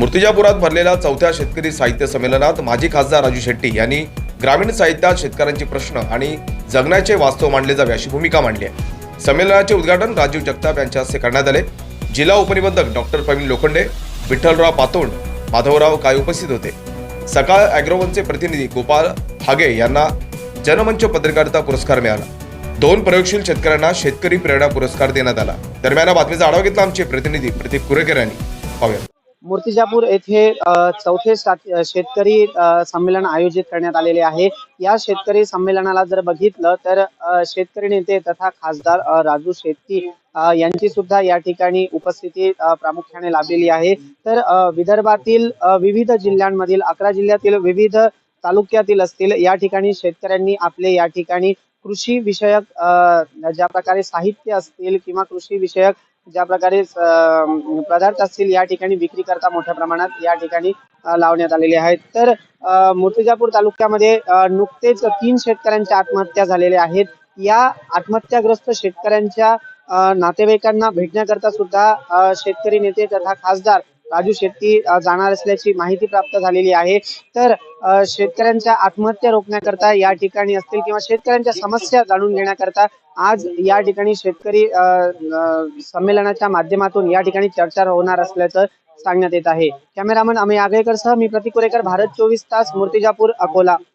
मूर्तिजापुरात भरलेल्या चौथ्या शेतकरी साहित्य संमेलनात माजी खासदार राजू शेट्टी यांनी ग्रामीण साहित्यात शेतकऱ्यांचे प्रश्न आणि जगण्याचे वास्तव मांडले जावे अशी भूमिका मांडली आहे. संमेलनाचे उद्घाटन राजीव जगताप यांच्या हस्ते करण्यात आले. जिल्हा उपनिबंधक डॉक्टर प्रवीण लोखंडे विठ्ठलराव पातोंड माधवराव काय उपस्थित होते. सकाळ अॅग्रोवनचे प्रतिनिधी गोपाल हागे यांना जनमंच पत्रकारिता पुरस्कार मिळाला. दोन प्रयोगशील शेतकऱ्यांना शेतकरी प्रेरणा पुरस्कार देण्यात आला. दरम्यान बातमीचा आढावा घेतला आमचे प्रतिनिधी प्रदीप कुरेकर यांनी. पाहूया. मूर्तिजापूर येथे चौथे सात- शेतकरी संमेलन आयोजित करण्यात आलेले आहे. या शेतकरी संमेलनाला जर बघितलं तर शेतकरी नेते तथा खासदार राजू शेट्टी यांची सुद्धा या ठिकाणी उपस्थिती प्रामुख्याने लाभलेली आहे. तर विदर्भातील विविध जिल्ह्यांमधील अकरा जिल्ह्यातील विविध तालुक्यातील असतील या ठिकाणी शेतकऱ्यांनी आपले या ठिकाणी कृषी विषयक ज्या प्रकारे साहित्य असतील किंवा कृषी विषयक ज्या प्रकारे पदार्थ असतील या ठिकाणी विक्री करता मोठ्या प्रमाणात या ठिकाणी लावण्यात आलेले आहेत. तर मुर्तिजापूर तालुक्यामध्ये नुकतेच तीन शेतकऱ्यांच्या आत्महत्या झालेल्या आहेत. या आत्महत्याग्रस्त शेतकऱ्यांच्या नातेवाईकांना भेटण्याकरता सुद्धा शेतकरी नेते तथा खासदार राजू शेट्टी जाणार असल्याची माहिती प्राप्त झालेली आहे. तर शेतकऱ्यांच्या आत्महत्या रोखण्याकरता या ठिकाणी असतील किंवा शेतकऱ्यांच्या समस्या जाणून घेण्याकरता आज या ठिकाणी शेतकरी संमेलनाच्या माध्यमातून या ठिकाणी चर्चा होणार असल्याचं सांगण्यात येत आहे. कॅमेरामन अमय आगळेकर सह मी प्रतीक कुरेकर भारत चोवीस तास मूर्तिजापूर अकोला.